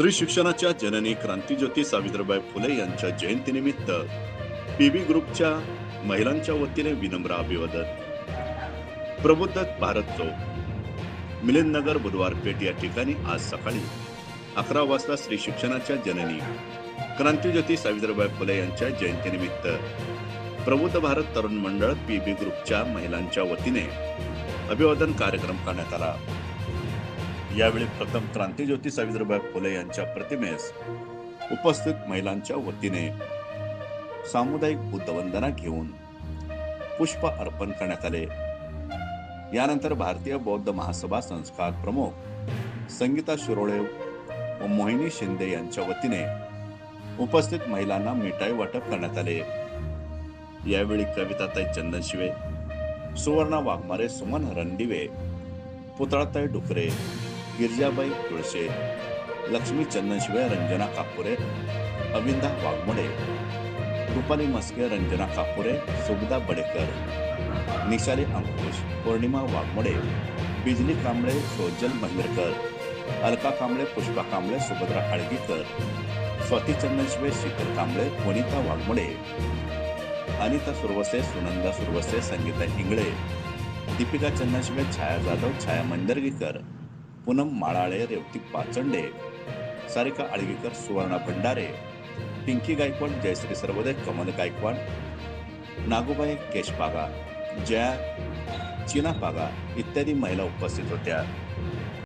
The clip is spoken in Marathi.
स्त्री शिक्षणाच्या जननी क्रांतीज्योती सावित्रीबाई फुले यांच्या जयंतीनिमित्त पीबी ग्रुपच्या महिलांच्या वतीने विनम्र अभिवादन. प्रबुद्ध भारत चौक. मिलिंद नगर बुधवार पेठ या ठिकाणी आज सकाळी अकरा वाजता स्त्री शिक्षणाच्या जननी क्रांतीज्योती सावित्रीबाई फुले यांच्या जयंतीनिमित्त प्रबुद्ध भारत तरुण मंडळ पीबी ग्रुपच्या महिलांच्या वतीने अभिवादन कार्यक्रम करण्यात आला. यावेळी प्रथम क्रांतीज्योती सावित्रीबाई फुले यांच्या प्रतिमेस उपस्थित महिलांच्या वतीने सामुदायिक बुद्धवंदना घेऊन पुष्प अर्पण करण्यात आले. यानंतर भारतीय बौद्ध महासभा संस्कार प्रमुख संगीता शिरोळे व मोहिनी शिंदे यांच्या वतीने उपस्थित महिलांना मिठाई वाटप करण्यात आले. यावेळी कविताताई चंदन शिवे सुवर्णा वाघमारे सुमन रणदिवे पुतळाताई डुकरे गिरजाबाई तुळशे लक्ष्मी चंदनशिवे रंजना कापुरे अविंदा वाघमोडे रुपाली मस्के रंजना कापुरे सुगदा बडेकर निशाली अंकुश पौर्णिमा वाघमोडे बिजली कांबळे सोजल महिंद्रकर अलका कांबळे पुष्पा कांबळे सुभद्रा आळगीकर स्वाती चंदनशिवे शिखर कांबळे वनिता वाघमोडे अनिता सुरवसे सुनंदा सुरवसे संगीता इंगळे दीपिका चंदनशिवे छाया जाधव छाया मंदरगीकर पूनम माळाळे रेवती पाचंडे सारिका आळगीकर सुवर्णा भंडारे पिंकी गायकवाड जयश्री सर्वदे कमल गायकवाड नागोबाई केशपागा जया चिना पागा इत्यादी महिला उपस्थित होत्या.